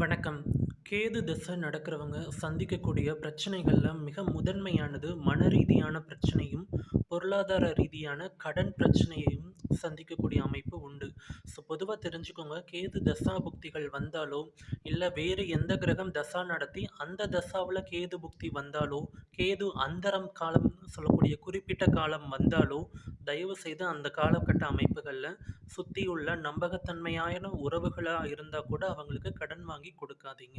வணக்கம். கேது திசை நடக்கிறவங்க சந்திக்கக்கூடிய பிரச்சனைகளில் மிக முதன்மையானது மன ரீதியான பிரச்சனையும், பொருளாதார ரீதியான கடன் பிரச்சனையையும் சந்திக்கக்கூடிய அமைப்பு உண்டு. ஸோ பொதுவாக தெரிஞ்சுக்கோங்க, கேது தசா புக்திகள் வந்தாலோ, இல்லை வேறு எந்த கிரகம் தசா நடத்தி அந்த தசாவில் கேது புக்தி வந்தாலோ, கேது அந்தரம் காலம்னு சொல்லக்கூடிய குறிப்பிட்ட காலம் வந்தாலோ, தயவு செய்து அந்த காலகட்ட அமைப்புகளில் சுற்றியுள்ள நம்பகத்தன்மையான உறவுகளாக இருந்தால் கூட அவங்களுக்கு கடன் வாங்கி கொடுக்காதீங்க.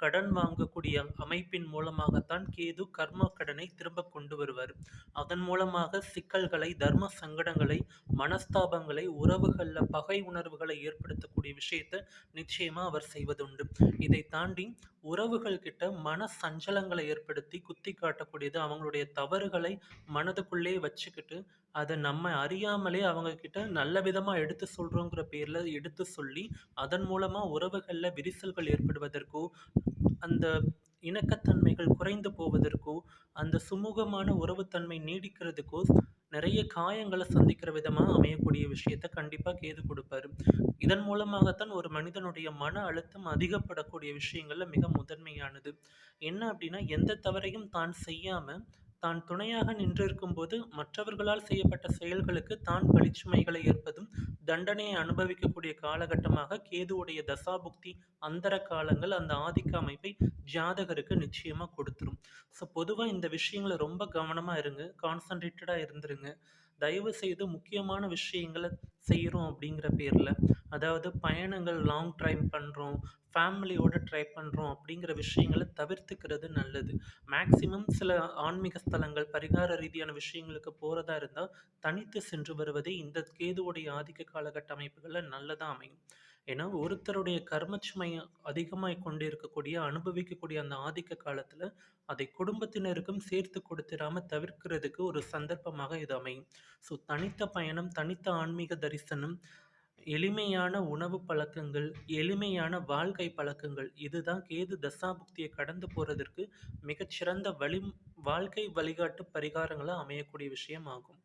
கடன் வாங்கக்கூடிய அமைப்பின் மூலமாகத்தான் கேது கர்ம கடனை திரும்ப கொண்டு வருவார் அதன் மூலமாக சிக்கல்களை, தர்ம சங்கடங்களை, மனஸ்தாபங்களை, உறவுகளில் பகை உணர்வுகளை ஏற்படுத்தக்கூடிய விஷயத்தை நிச்சயமா அவர் செய்வதுண்டு. இதை தாண்டி உறவுகள் கிட்ட மன சஞ்சலங்களை ஏற்படுத்தி குத்தி காட்டக்கூடியது, அவங்களுடைய தவறுகளை மனதுக்குள்ளே வச்சுக்கிட்டு, அதை நம்ம அறியாமலே அவங்க கிட்ட நல்ல விதமாக எடுத்து சொல்கிறோங்கிற பேரில் எடுத்து சொல்லி, அதன் மூலமாக உறவுகளில் விரிசல்கள் ஏற்படுவதற்கோ, அந்த இணக்கத்தன்மைகள் குறைந்து போவதற்கோ, அந்த சுமூகமான உறவுத்தன்மை நீடிக்கிறதுக்கோ, நிறைய காயங்களை சந்திக்கிற விதமா அமையக்கூடிய விஷயத்த கண்டிப்பா கேது கொடுப்பாரு இதன் மூலமாகத்தான் ஒரு மனிதனுடைய மன அழுத்தம் அதிகப்படக்கூடிய விஷயங்கள்ல மிக முதன்மையானது. என்ன அப்படின்னா எந்த தவறையும் தான் செய்யாம, தான் துணையாக நின்றிருக்கும்போது, மற்றவர்களால் செய்யப்பட்ட செயல்களுக்கு தான் பழிச்சுமைகளை ஏற்பதும், தண்டனையை அனுபவிக்கக்கூடிய காலகட்டமாக கேதுவுடைய தசாபுக்தி அந்தர காலங்கள் அந்த ஆதிக்க அமைப்பை ஜாதகருக்கு நிச்சயமாக கொடுத்துரும். ஸோ பொதுவாக இந்த விஷயங்களை ரொம்ப கவனமாக இருங்க. கான்சன்ட்ரேட்டடாக இருந்துருங்க. தயவு செய்து முக்கியமான விஷயங்கள செய்கிறோம் அப்படிங்கிற பேரில் அதாவது பயணங்கள் லாங் ட்ரைவ் பண்ணுறோம் ஃபேமிலியோட ட்ரை பண்ணுறோம் அப்படிங்கிற விஷயங்களை தவிர்த்துக்கிறது நல்லது. மேக்சிமம் சில ஆன்மீக ஸ்தலங்கள், பரிகார ரீதியான விஷயங்களுக்கு போகிறதா இருந்தால் தனித்து சென்று வருவதே இந்த கேதுவுடைய ஆதிக்க காலகட்ட அமைப்புகளில் நல்லதாக அமையும். ஏன்னா, ஒருத்தருடைய கர்ம அதிகமாய் கொண்டு கொண்டிருக்கக்கூடிய, அனுபவிக்கக்கூடிய அந்த ஆதிக்க காலத்துல, அதை குடும்பத்தினருக்கும் சேர்த்து கொடுத்திராம தவிர்க்கிறதுக்கு ஒரு சந்தர்ப்பமாக இது அமையும். ஸோ தனித்த பயணம், தனித்த ஆன்மீக தரிசனம், எளிமையான உணவு பழக்கங்கள், எளிமையான வாழ்க்கை பழக்கங்கள், இதுதான் கேது தசாபுக்தியை கடந்து போறதற்கு மிகச்சிறந்த வழி வாழ்க்கை வழிகாட்டு பரிகாரங்களாக அமையக்கூடிய விஷயம் ஆகும்.